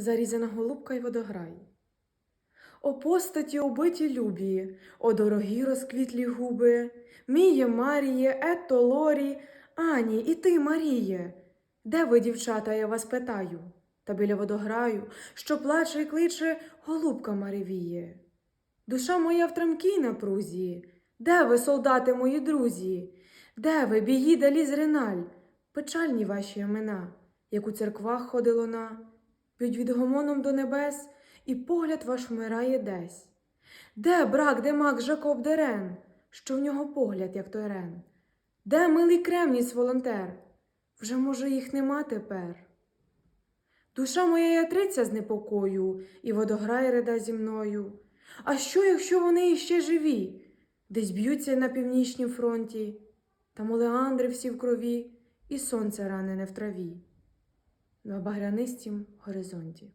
зарізана голубка й водограй. О постаті убиті любі, о дорогі розквітлі губи, Міє Маріє, Ето Лорі, Ані, і ти, Маріє. Де ви, дівчата, я вас питаю? Та біля водограю, що плаче й кличе, голубка Маревіє. Душа моя в тремкій напрузі. Де ви, солдати мої друзі? Де ви, біїда ліз Реналь? Печальні ваші імена, як у церквах ходило на, під відгомоном до небес, і погляд ваш вмирає десь. Де брак, де мак Жакоб Дерен, що в нього погляд, як той рен? Де милий кремніс волонтер? Вже, може, їх нема тепер. Душа моя ятриться з непокою, і водограй рида зі мною. А що, якщо вони іще живі? Десь б'ються на північнім фронті, там олеандри всі в крові, і сонце ранене в траві на багрянистім горизонті.